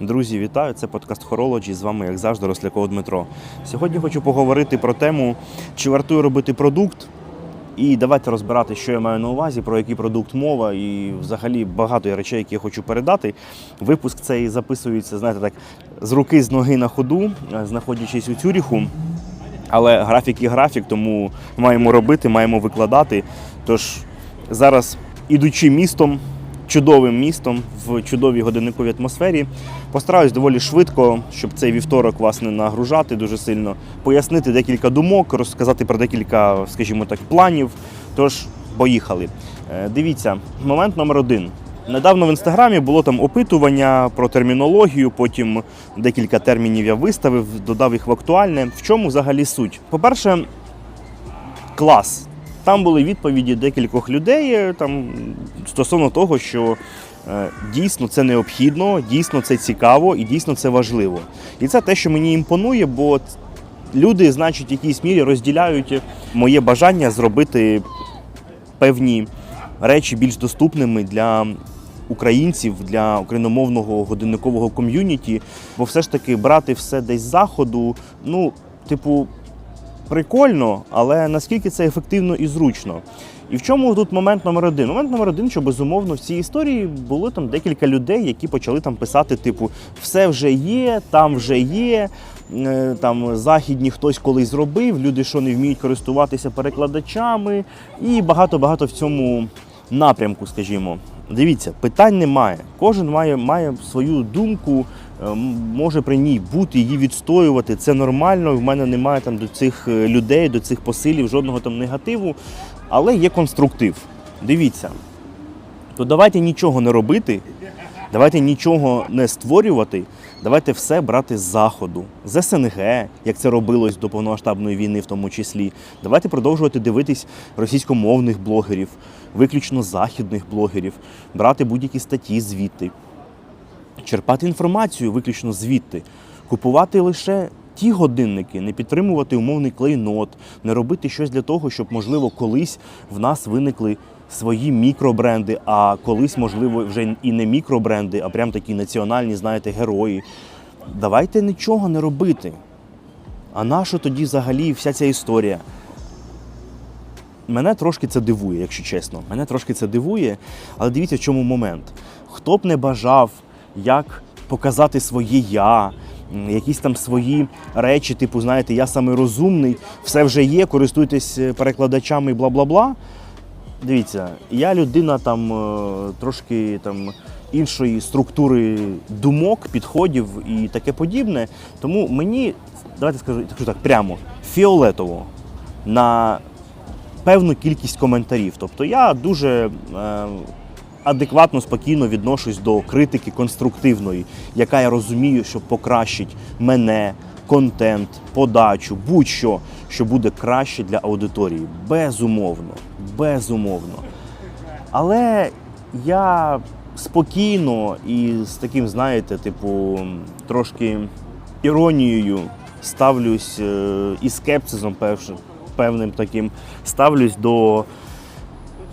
Друзі, вітаю! Це подкаст Хорологі. З вами, як завжди, Росляков Дмитро. Сьогодні хочу поговорити про тему, чи вартує робити продукт. І давайте розбирати, що я маю на увазі, про який продукт мова, і взагалі багато речей, які я хочу передати. Випуск цей записується, знаєте, так, з руки, з ноги на ходу, е, знаходячись у Цюріху. Але графік і графік, тому маємо робити, маємо викладати. Тож зараз, ідучи містом, чудовим містом в чудовій годинниковій атмосфері, постараюсь доволі швидко, щоб цей вівторок вас не нагружати дуже сильно, пояснити декілька думок, розказати про декілька, скажімо так, планів. Тож, поїхали. Е, Дивіться, момент номер один. Недавно в інстаграмі було там опитування про термінологію, потім декілька термінів я виставив, додав їх в актуальне. В чому взагалі суть? По-перше, клас. Там були відповіді декількох людей е, там, стосовно того, що е, дійсно це необхідно, дійсно це цікаво і дійсно це важливо. І це те, що мені імпонує, бо люди, значить, в якійсь мірі розділяють моє бажання зробити певні речі більш доступними для українців, для україномовного годинникового ком'юніті, бо все ж таки брати все десь з заходу, ну, типу, прикольно, але наскільки це ефективно і зручно. І в чому тут момент номер один? Момент номер один, що безумовно в цій історії було там декілька людей, які почали там писати, типу, все вже є, там вже є. е, Там західні хтось колись зробив, люди, що не вміють користуватися перекладачами, і багато-багато в цьому напрямку, скажімо. Дивіться, питань немає. Кожен має, має свою думку, може при ній бути, її відстоювати. Це нормально. В мене немає там до цих е, людей, до цих посилів жодного там негативу. Але є конструктив. Дивіться, то давайте нічого не робити, давайте нічого не створювати, давайте все брати з заходу, з СНГ, як це робилось до повномасштабної війни, в тому числі. Давайте продовжувати дивитись російськомовних блогерів, виключно західних блогерів, брати будь-які статті звідти, черпати інформацію виключно звідти, купувати лише ті годинники, не підтримувати умовний клейнот, не робити щось для того, щоб, можливо, колись в нас виникли свої мікробренди, а колись, можливо, вже і не мікробренди, а прям такі національні, знаєте, герої. Давайте нічого не робити. А нащо тоді взагалі вся ця історія? Мене трошки це дивує, якщо чесно. Мене трошки це дивує, але дивіться, в чому момент. Хто б не бажав, як показати своє я, якісь там свої речі, типу, знаєте, я саме розумний, все вже є, користуйтесь е, перекладачами бла-бла-бла. Дивіться, я людина там е, трошки там іншої структури думок, підходів і таке подібне. Тому мені, давайте скажу, скажу так, прямо фіолетово на певну кількість коментарів. Тобто я дуже е, адекватно, спокійно відношусь до критики конструктивної, яка я розумію, що покращить мене, контент, подачу, будь-що, що буде краще для аудиторії. Безумовно, безумовно. Але я спокійно і з таким, знаєте, типу, трошки іронією ставлюсь е, і скепсисом певш- певним таким ставлюсь до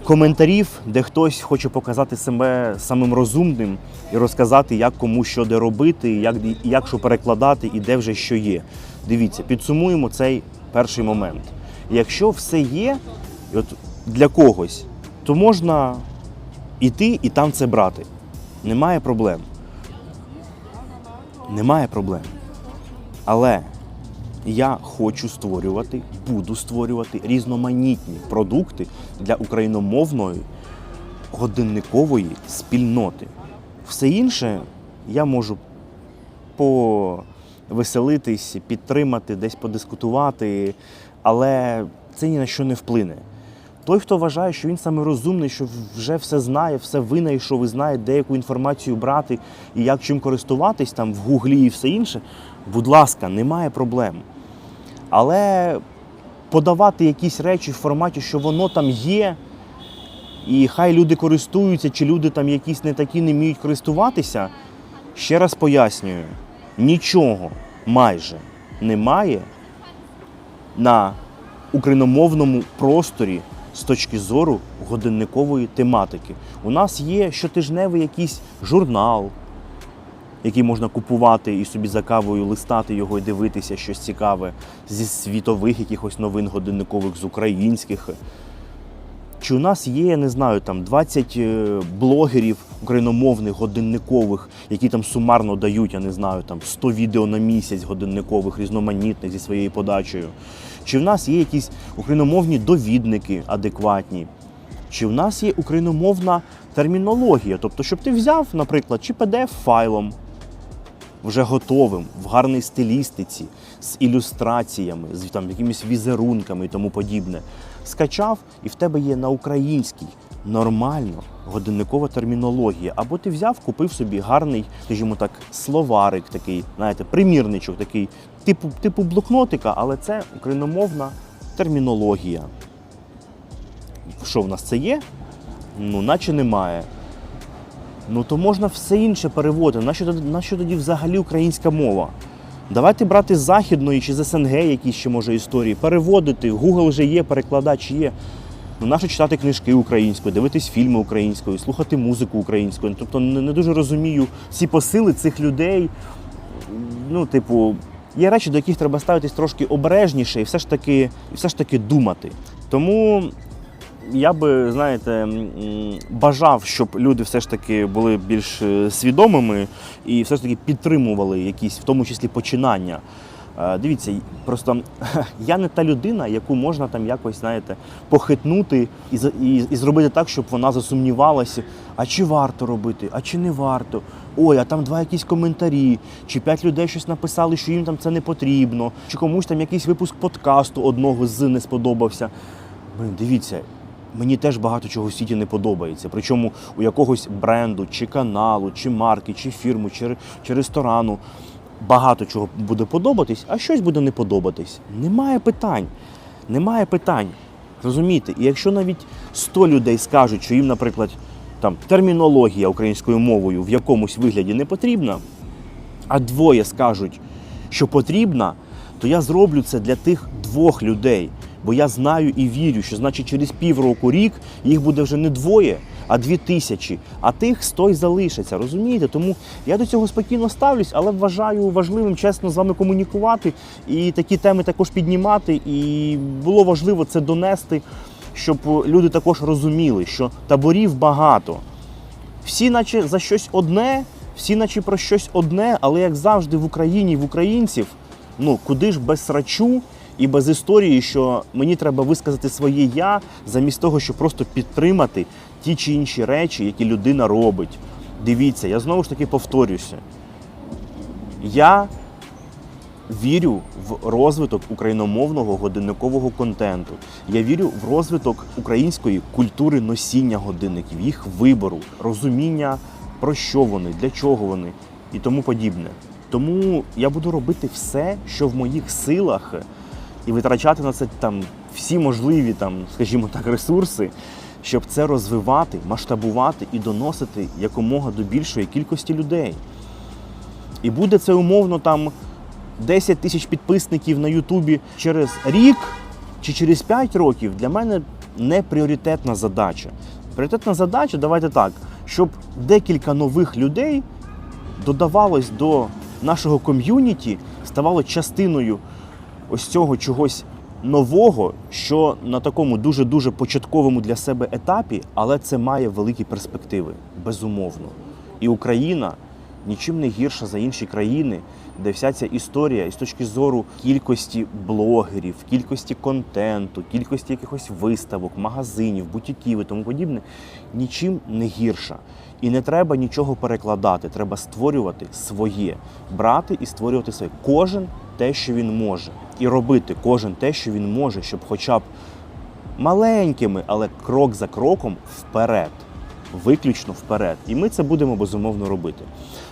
коментарів, де хтось хоче показати себе самим розумним і розказати, як кому що де робити, як, як що перекладати і де вже що є. Дивіться, підсумуємо цей перший момент. Якщо все є от для когось, то можна іти і там це брати. Немає проблем. Немає проблем. Але я хочу створювати, буду створювати різноманітні продукти для україномовної годинникової спільноти. Все інше я можу повеселитись, підтримати, десь подискутувати, але це ні на що не вплине. Той, хто вважає, що він саме розумний, що вже все знає, все винайшов і знає, де яку інформацію брати і як чим користуватись там в гуглі і все інше, будь ласка, немає проблем. Але подавати якісь речі в форматі, що воно там є, і хай люди користуються, чи люди там якісь не такі не вміють користуватися, ще раз пояснюю, нічого майже немає на україномовному просторі з точки зору годинникової тематики. У нас є щотижневий якийсь журнал, який можна купувати і собі за кавою листати його і дивитися щось цікаве зі світових якихось новин годинникових, з українських. Чи у нас є, я не знаю, там 20 е, блогерів україномовних годинникових, які там сумарно дають, я не знаю, там 100 відео на місяць годинникових, різноманітних зі своєю подачею? Чи в нас є якісь україномовні довідники адекватні? Чи в нас є україномовна термінологія? Тобто, щоб ти взяв, наприклад, чи pdf файлом вже готовим, в гарній стилістиці, з ілюстраціями, з там якимись візерунками і тому подібне. Скачав, і в тебе є на українській нормально годинникова термінологія. Або ти взяв, купив собі гарний, скажімо так, словарик такий, знаєте, примірничок такий, типу, типу блокнотика, але це україномовна термінологія. Що в нас це є? Ну, наче немає. Ну то можна все інше переводити. Нащо, нащо тоді взагалі українська мова? Давайте брати з західної чи з СНГ якісь ще може історії, переводити. Google вже є, перекладач є. Ну, нащо читати книжки українською, дивитись фільми українською, слухати музику українською. Тобто не, не дуже розумію ці посили цих людей. Ну, типу, є речі, до яких треба ставитись трошки обережніше і все ж таки, і все ж таки думати. Тому я би, знаєте, бажав, щоб люди все ж таки були більш е, свідомими і все ж таки підтримували якісь, в тому числі, починання. Е, Дивіться, просто я не та людина, яку можна там якось, знаєте, похитнути і, і, і зробити так, щоб вона засумнівалася, а чи варто робити, а чи не варто. Ой, а там два якісь коментарі, чи п'ять людей щось написали, що їм там це не потрібно, чи комусь там якийсь випуск подкасту одного з не сподобався. Блин, дивіться, мені теж багато чого в світі не подобається. Причому у якогось бренду, чи каналу, чи марки, чи фірму, чи, чи ресторану багато чого буде подобатись, а щось буде не подобатись. Немає питань. Немає питань. Розумієте? І якщо навіть 100 людей скажуть, що їм, наприклад, там термінологія українською мовою в якомусь вигляді не потрібна, а двоє скажуть, що потрібна, то я зроблю це для тих двох людей. Бо я знаю і вірю, що значить через півроку рік їх буде вже не двоє, а дві тисячі, а тих сто й залишиться. Розумієте? Тому я до цього спокійно ставлюсь, але вважаю важливим чесно з вами комунікувати і такі теми також піднімати. І було важливо це донести, щоб люди також розуміли, що таборів багато. Всі, наче за щось одне, всі, наче про щось одне, але як завжди в Україні, в українців, ну куди ж без срачу і без історії, що мені треба висказати своє я, замість того, щоб просто підтримати ті чи інші речі, які людина робить. Дивіться, я знову ж таки повторюся. Я вірю в розвиток україномовного годинникового контенту. Я вірю в розвиток української культури носіння годинників, їх вибору, розуміння про що вони, для чого вони і тому подібне. Тому я буду робити все, що в моїх силах, і витрачати на це там всі можливі, там, скажімо так, ресурси, щоб це розвивати, масштабувати і доносити якомога до більшої кількості людей. І буде це умовно там 10 тисяч підписників на Ютубі через рік чи через 5 років для мене не пріоритетна задача. Пріоритетна задача, давайте так, щоб декілька нових людей додавалось до нашого ком'юніті, ставало частиною ось цього чогось нового, що на такому дуже-дуже початковому для себе етапі, але це має великі перспективи, безумовно. І Україна нічим не гірша за інші країни, де вся ця історія, і з точки зору кількості блогерів, кількості контенту, кількості якихось виставок, магазинів, бутіків і тому подібне, нічим не гірша. І не треба нічого перекладати, треба створювати своє, брати і створювати своє. Кожен те, що він може, і робити кожен те, що він може, щоб хоча б маленькими, але крок за кроком вперед, виключно вперед. І ми це будемо безумовно робити.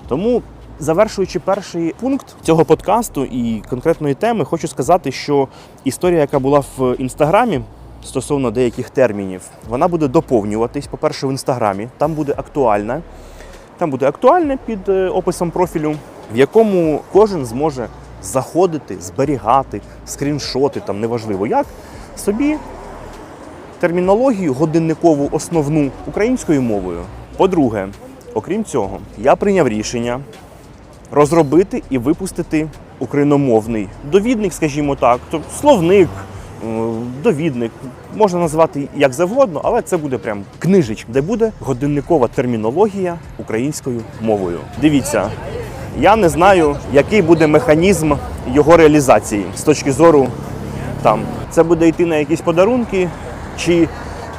Тому, завершуючи перший пункт цього подкасту і конкретної теми, хочу сказати, що історія, яка була в інстаграмі. Стосовно деяких термінів, вона буде доповнюватись. По-перше, в інстаграмі там буде актуальна. Там буде актуальне під е, описом профілю, в якому кожен зможе заходити, зберігати, скріншоти, там неважливо як, собі термінологію годинникову основну українською мовою. По-друге, окрім цього, я прийняв рішення розробити і випустити україномовний довідник, скажімо так, тобто словник, е, довідник, можна назвати як завгодно, але це буде прям книжечка, де буде годинникова термінологія українською мовою. Дивіться, я не знаю, який буде механізм його реалізації з точки зору там це буде йти на якісь подарунки, чи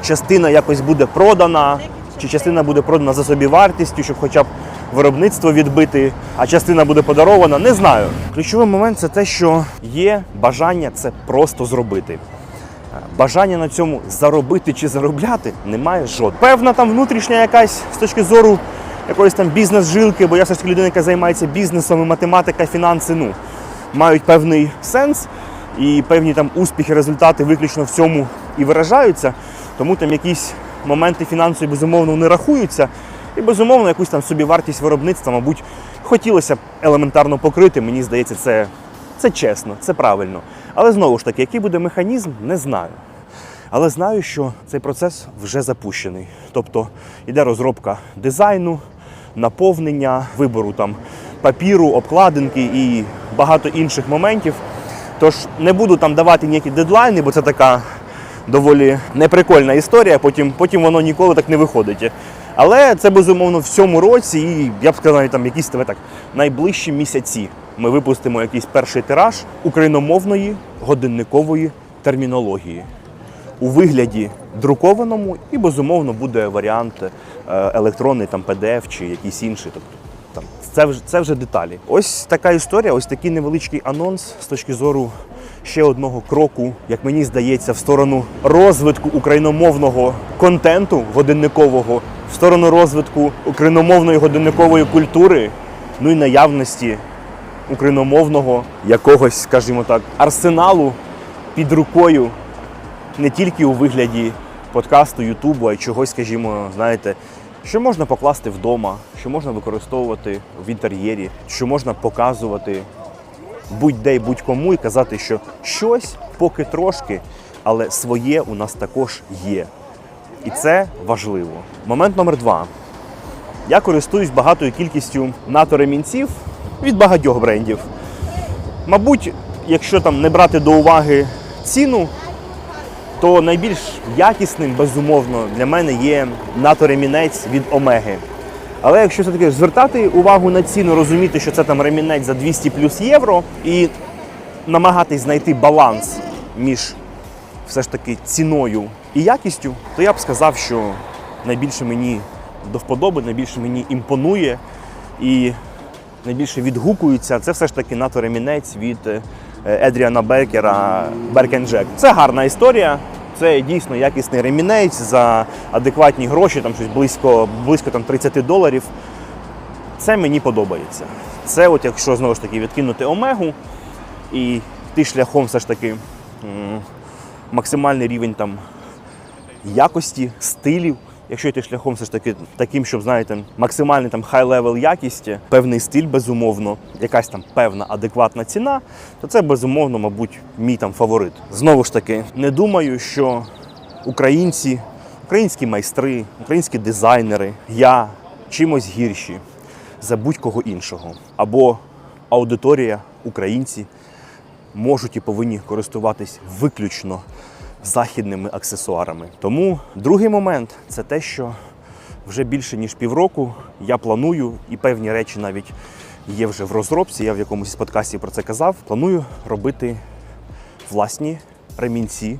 частина якось буде продана, чи частина буде продана за собівартістю, щоб хоча б виробництво відбити, а частина буде подарована. Не знаю. Ключовий момент це те, що є бажання це просто зробити. Бажання на цьому заробити чи заробляти немає жодного. Певна там внутрішня якась з точки зору якоїсь там бізнес-жилки, бо я все ж таки людина, яка займається бізнесом, і математика, фінанси, ну, мають певний сенс і певні там успіхи, результати виключно в цьому і виражаються. Тому там якісь моменти фінансові безумовно не рахуються. І безумовно якусь там собівартість виробництва, мабуть, хотілося б елементарно покрити. Мені здається, це, це чесно, це правильно. Але знову ж таки, який буде механізм, не знаю. Але знаю, що цей процес вже запущений. Тобто йде розробка дизайну, наповнення, вибору там папіру, обкладинки і багато інших моментів. Тож не буду там давати ніякі дедлайни, бо це така доволі неприкольна історія, потім, потім воно ніколи так не виходить. Але це безумовно в цьому році, і я б сказав, там якісь так найближчі місяці. Ми випустимо якийсь перший тираж україномовної годинникової термінології у вигляді друкованому, і безумовно буде варіант е, електронний, там PDF чи якийсь інший. Тобто там це вже це вже деталі. Ось така історія, ось такий невеличкий анонс з точки зору ще одного кроку, як мені здається, в сторону розвитку україномовного контенту годинникового, в сторону розвитку україномовної годинникової культури, ну і наявності україномовного якогось, скажімо так, арсеналу під рукою не тільки у вигляді подкасту, Ютубу, а й чогось, скажімо, знаєте, що можна покласти вдома, що можна використовувати в інтер'єрі, що можна показувати будь-де й будь-кому і казати, що щось поки трошки, але своє у нас також є. І це важливо. Момент номер два. Я користуюсь багатою кількістю НАТО-ремінців від багатьох брендів. Мабуть, якщо там не брати до уваги ціну, то найбільш якісним, безумовно, для мене є НАТО-ремінець від Омеги. Але якщо все-таки звертати увагу на ціну, розуміти, що це там ремінець за 200 плюс євро, і намагатись знайти баланс між все ж таки ціною і якістю, то я б сказав, що найбільше мені до вподоби, найбільше мені імпонує і найбільше відгукується, це все ж таки НАТО ремінець від е, Едріана Бекера Беркенджек. Це гарна історія. Це дійсно якісний ремінець за адекватні гроші, там щось близько, близько там 30 доларів. Це мені подобається. Це, от якщо знову ж таки відкинути омегу і йти шляхом все ж таки максимальний рівень там якості, стилів. Якщо йти шляхом все ж таки таким, щоб знаєте, максимальний там хай-левел якість, певний стиль, безумовно, якась там певна адекватна ціна, то це безумовно, мабуть, мій там фаворит. Знову ж таки, не думаю, що українці, українські майстри, українські дизайнери, я чимось гірші за будь-кого іншого. Або аудиторія, українці можуть і повинні користуватись виключно західними аксесуарами. Тому другий момент це те, що вже більше ніж півроку я планую, і певні речі навіть є вже в розробці. Я в якомусь подкастів про це казав. Планую робити власні ремінці,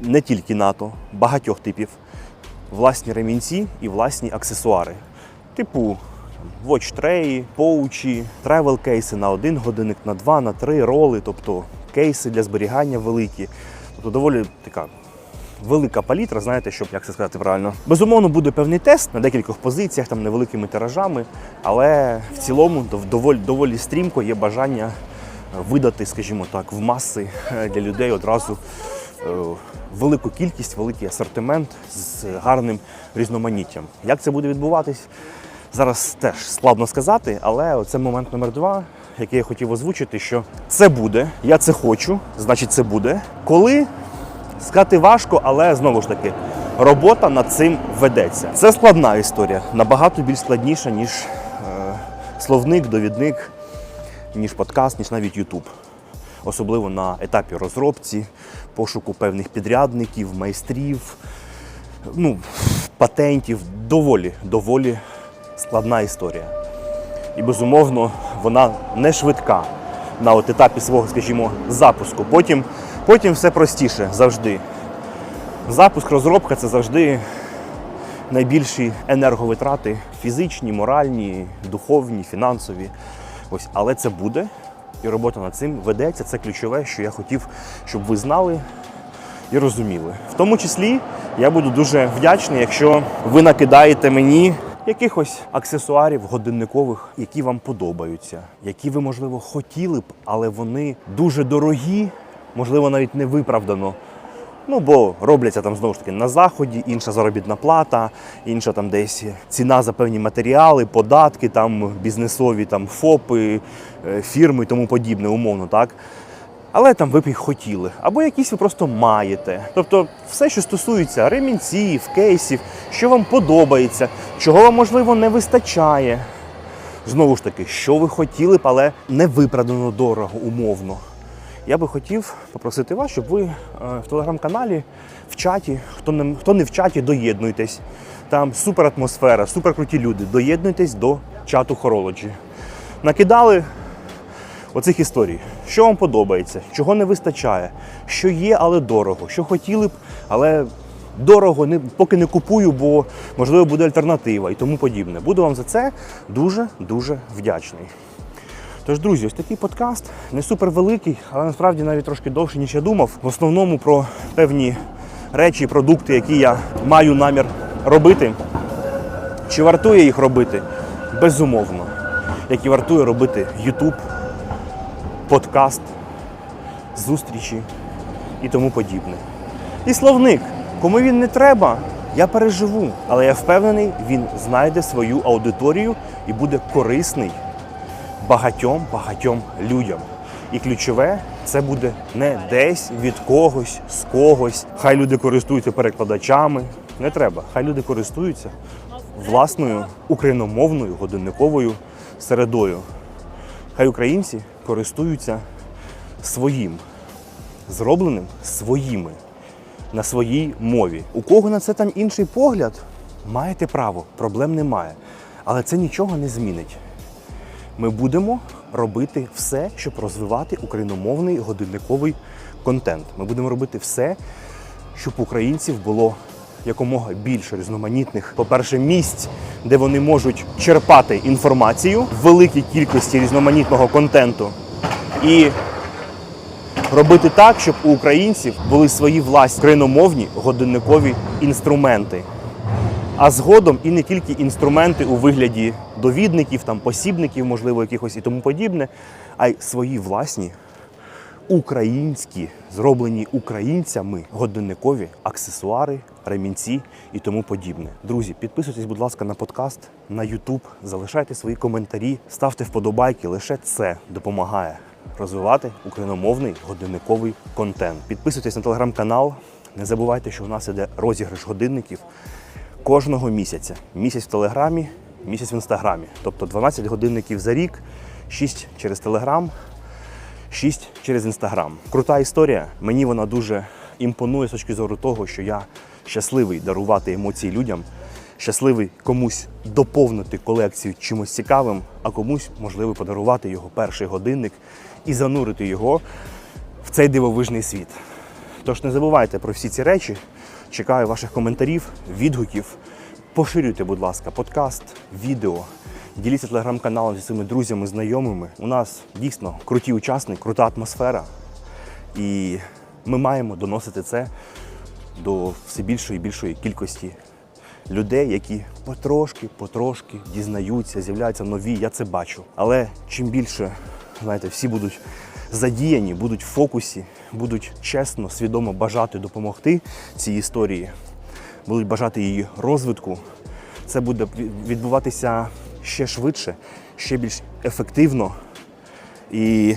не тільки НАТО, багатьох типів, власні ремінці і власні аксесуари. Типу watch-треї, поучі, тревел кейси на один годинник, на два, на три роли, тобто кейси для зберігання великі. Тобто доволі така велика палітра, знаєте, щоб як це сказати правильно. Безумовно, буде певний тест на декількох позиціях, там невеликими тиражами, але в цілому дов- доволі, доволі стрімко є бажання видати, скажімо так, в маси е, для людей одразу е, велику кількість, великий асортимент з гарним різноманіттям. Як це буде відбуватись? Зараз теж складно сказати, але це момент номер два, який я хотів озвучити, що це буде, я це хочу, значить це буде. Коли сказати важко, але знову ж таки, робота над цим ведеться. Це складна історія, набагато більш складніша, ніж е, словник, довідник, ніж подкаст, ніж навіть Ютуб. Особливо на етапі розробці, пошуку певних підрядників, майстрів, ну, патентів. Доволі, доволі складна історія. І безумовно, вона не швидка на от етапі свого, скажімо, запуску. Потім, потім все простіше завжди. Запуск, розробка це завжди найбільші енерговитрати фізичні, моральні, духовні, фінансові. Ось, але це буде, і робота над цим ведеться. Це ключове, що я хотів, щоб ви знали і розуміли. В тому числі я буду дуже вдячний, якщо ви накидаєте мені якихось аксесуарів годинникових, які вам подобаються, які ви, можливо, хотіли б, але вони дуже дорогі, можливо, навіть не виправдано. Ну, бо робляться там знову ж таки на заході, інша заробітна плата, інша там десь ціна за певні матеріали, податки, там бізнесові там ФОПи, е, фірми і тому подібне, умовно, так. Але там ви б їх хотіли, або якісь ви просто маєте. Тобто, все, що стосується ремінців, кейсів, що вам подобається, чого вам можливо не вистачає. Знову ж таки, що ви хотіли б, але не виправдано дорого, умовно. Я би хотів попросити вас, щоб ви е, в телеграм-каналі, в чаті, хто не, хто не в чаті, доєднуйтесь. Там супер атмосфера, супер круті люди. Доєднуйтесь до чату Horology. Накидали оцих історій. Що вам подобається, чого не вистачає, що є, але дорого, що хотіли б, але дорого, не, поки не купую, бо можливо буде альтернатива і тому подібне. Буду вам за це дуже-дуже вдячний. Тож, друзі, ось такий подкаст не супер великий, але насправді навіть трошки довше, ніж я думав. В основному про певні речі, продукти, які я маю намір робити. Чи вартує їх робити? Безумовно. Як і вартує робити YouTube, подкаст, зустрічі і тому подібне. І словник. Кому він не треба, я переживу. Але я впевнений, він знайде свою аудиторію і буде корисний багатьом багатьом людям. І ключове це буде не десь від когось, з когось. Хай люди користуються перекладачами. Не треба. Хай люди користуються власною україномовною годинниковою середою. Хай українці користуються своїм, зробленим своїми, на своїй мові. У кого на це там інший погляд, маєте право, проблем немає. Але це нічого не змінить. Ми будемо робити все, щоб розвивати україномовний годинниковий контент. Ми будемо робити все, щоб українців було якомога більше різноманітних, по-перше, місць, де вони можуть черпати інформацію в великій кількості різноманітного контенту. І робити так, щоб у українців були свої власні україномовні годинникові інструменти. А згодом і не тільки інструменти у вигляді довідників, там посібників, можливо, якихось і тому подібне, а й свої власні українські, зроблені українцями годинникові аксесуари, ремінці і тому подібне. Друзі, підписуйтесь, будь ласка, на подкаст, на YouTube, залишайте свої коментарі, ставте вподобайки. Лише це допомагає розвивати україномовний годинниковий контент. Підписуйтесь на телеграм-канал. Не забувайте, що у нас іде розіграш годинників кожного місяця. Місяць в Телеграмі, місяць в інстаграмі. Тобто 12 годинників за рік, 6 через Телеграм, 6 через інстаграм. Крута історія. Мені вона дуже імпонує з точки зору того, що я щасливий дарувати емоції людям, щасливий комусь доповнити колекцію чимось цікавим, а комусь можливо подарувати його перший годинник і занурити його в цей дивовижний світ. Тож не забувайте про всі ці речі. Чекаю ваших коментарів, відгуків. Поширюйте, будь ласка, подкаст, відео. Діліться телеграм-каналом зі своїми друзями, знайомими. У нас дійсно круті учасники, крута атмосфера. І ми маємо доносити це до все більшої і більшої кількості людей, які потрошки, потрошки дізнаються, з'являються нові. Я це бачу. Але чим більше, знаєте, всі будуть задіяні, будуть в фокусі, будуть чесно, свідомо бажати допомогти цій історії, будуть бажати її розвитку, це буде відбуватися ще швидше, ще більш ефективно. І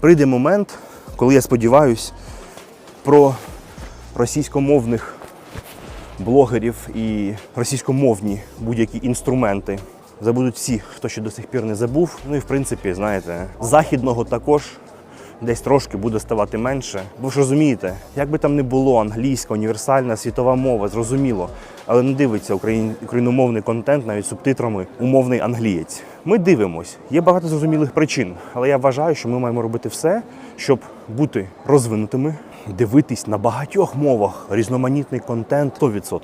прийде момент, коли я сподіваюся, про російськомовних блогерів і російськомовні будь-які інструменти забудуть всі, хто ще до сих пір не забув. Ну і в принципі, знаєте, західного також десь трошки буде ставати менше. Бо ж розумієте, як би там не було, англійська, універсальна, світова мова, зрозуміло, але не дивиться україн... україномовний контент навіть субтитрами умовний англієць. Ми дивимось, є багато зрозумілих причин, але я вважаю, що ми маємо робити все, щоб бути розвинутими, дивитись на багатьох мовах різноманітний контент 100%.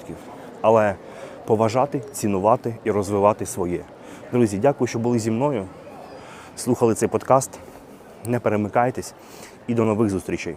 Але поважати, цінувати і розвивати своє. Друзі, дякую, що були зі мною. Слухали цей подкаст. Не перемикайтесь і до нових зустрічей.